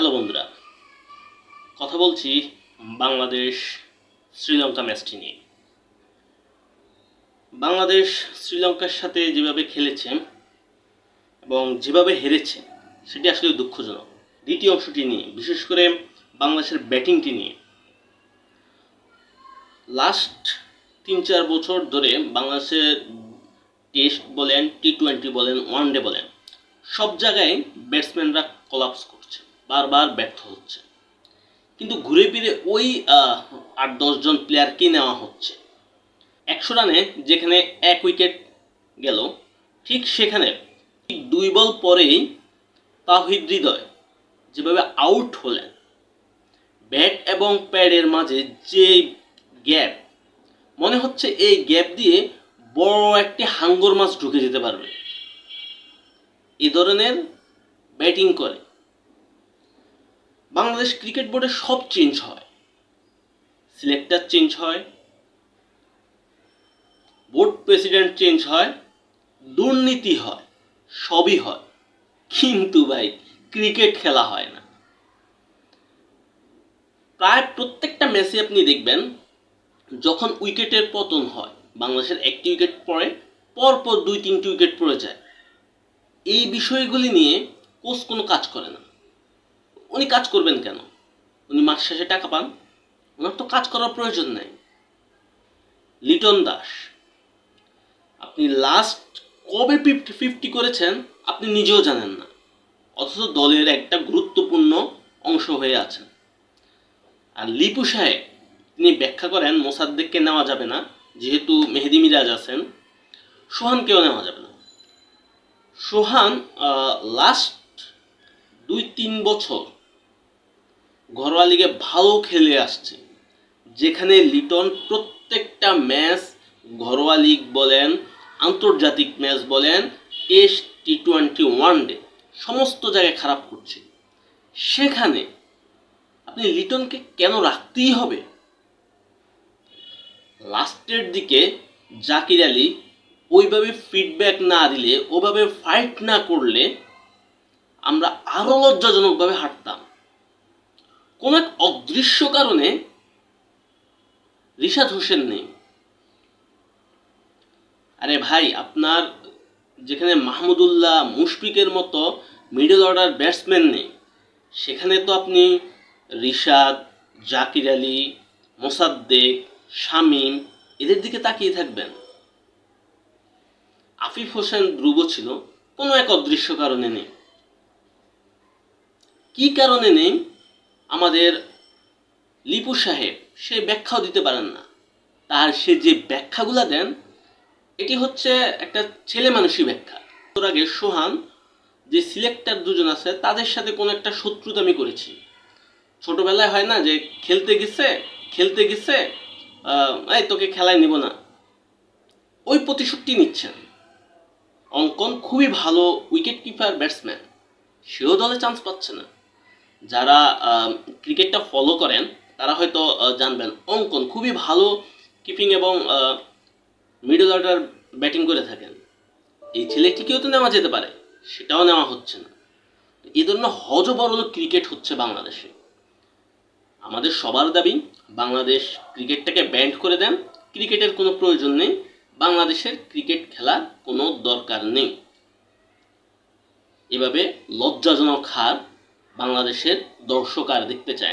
Hello বন্ধুরা, কথা বলছি বাংলাদেশ শ্রীলঙ্কা ম্যাচটি নিয়ে। বাংলাদেশ শ্রীলঙ্কার সাথে যেভাবে খেলেছে এবং যেভাবে হেরেছে, সেটি আসলে দুঃখজনক। দ্বিতীয় অংশটি নিয়ে, বিশেষ করে বাংলাদেশের ব্যাটিংটি নিয়ে। লাস্ট তিন চার বছর ধরে বাংলাদেশের টেস্ট বলেন টি টোয়েন্টি বলেন, ওয়ান ডে বলেন, সব জায়গায় ব্যাটসম্যানরা কলাপস করছে। বারবার ব্যর্থ হচ্ছে। কিন্তু ঘুরে ফিরে ওই আট দশজন প্লেয়ারকে নেওয়া হচ্ছে? একশো রানে যেখানে এক উইকেট গেল, ঠিক সেখানে ঠিক দুই বল পরেই তাহিদ হৃদয় যেভাবে আউট হলেন ব্যাট এবং প্যাডের মাঝে যে গ্যাপ মনে হচ্ছে এই গ্যাপ দিয়ে বড় একটি হাঙ্গর মাছ ঢুকে যেতে পারবে। এ ধরনের ব্যাটিং করে। বাংলাদেশ ক্রিকেট বোর্ডে সব চেঞ্জ হয়। সিলেক্টর চেঞ্জ হয়, বোর্ড প্রেসিডেন্ট চেঞ্জ হয়, দুর্নীতি হয়, সবই হয়। কিন্তু ভাই, ক্রিকেট খেলা হয় না। প্রায় প্রত্যেকটা ম্যাচে আপনি দেখবেন, যখন উইকেটের পতন হয়, বাংলাদেশের একটি উইকেট পড়ে, পরপর দুই তিনটি উইকেট পড়ে যায়। এই বিষয়গুলি নিয়ে কোচ কোনো কাজ করে না। উনি কাজ করবেন কেন? উনি মাস শেষে টাকা পান। ওনার তো কাজ করার প্রয়োজন নাই। লিটন দাস, আপনি লাস্ট কবে ফিফটি ফিফটি করেছেন আপনি নিজেও জানেন না। অথচ দলের একটা গুরুত্বপূর্ণ অংশ হয়ে আছেন। আর লিপু সাহেব, তিনি ব্যাখ্যা করেন, মোসাদ্দেককে নেওয়া যাবে না, যেহেতু মেহেদি মিরাজ আছেন, সোহানকেও নেওয়া যাবে না। সোহান লাস্ট দুই, তিন বছর ঘরোয়া লিগে ভালো খেলে আসছে। যেখানে লিটন প্রত্যেকটা ম্যাচ ঘরোয়া লিগ বলেন, আন্তর্জাতিক ম্যাচ বলেন, test T twenty one day সমস্ত জায়গায় খারাপ করছে। সেখানে আপনি লিটনকে কেন রাখতেই হবে? লাস্টের দিকে জাকির আলী ওইভাবে ফিডব্যাক না দিলে, ওভাবে ফাইট না করলে আমরা আরও লজ্জাজনকভাবে হাঁটতাম। কোন এক অদৃশ্য কারণে রিশাদ হোসেন নেই। আরে ভাই, আপনার যেখানে মাহমুদুল্লাহ মুশফিকের মতো মিডল অর্ডার ব্যাটসম্যান নেই, সেখানে তো আপনি রিশাদ, জাকির আলী, মোসাদ্দেক, শামীম, এদের দিকে তাকিয়ে থাকবেন। আফিফ হোসেন ধ্রুব ছিল, কোনো এক অদৃশ্য কারণে নেই। কি কারণে নেই? আমাদের লিপু সাহেব, সে ব্যাখ্যাও দিতে পারেন না। তার সে যে ব্যাখ্যাগুলা দেন, এটি হচ্ছে একটা ছেলে মানুষই ব্যাখ্যা। তোর আগে সোহান যে সিলেক্টার দুজন আছে, তাদের সাথে কোনো একটা শত্রুতা আমি করেছি। ছোটবেলায় হয় না যে খেলতে গেছে খেলতে গেছে এই তোকে খেলায় নিব না। ওই প্রতিশোধটি নিচ্ছেন। অঙ্কন খুবই ভালো উইকেট কিপার ব্যাটসম্যান সেও দলে চান্স পাচ্ছে না। যারা ক্রিকেটটা ফলো করেন, তারা হয়তো জানবেন, অঙ্কন খুবই ভালো কিপিং এবং মিডল অর্ডার ব্যাটিং করে থাকেন। এই ছেলেটিকেও তো নেওয়া যেতে পারে, সেটাও নেওয়া হচ্ছে না। এই ধরনের হজবরল ক্রিকেট হচ্ছে বাংলাদেশে। আমাদের সবার দাবি, বাংলাদেশ ক্রিকেটটাকে ব্যান্ড করে দেন। ক্রিকেটের কোনো প্রয়োজন নেই, বাংলাদেশের ক্রিকেট খেলার কোনো দরকার নেই। এভাবে লজ্জাজনক হার বাংলাদেশের দর্শক আর দেখতে চায়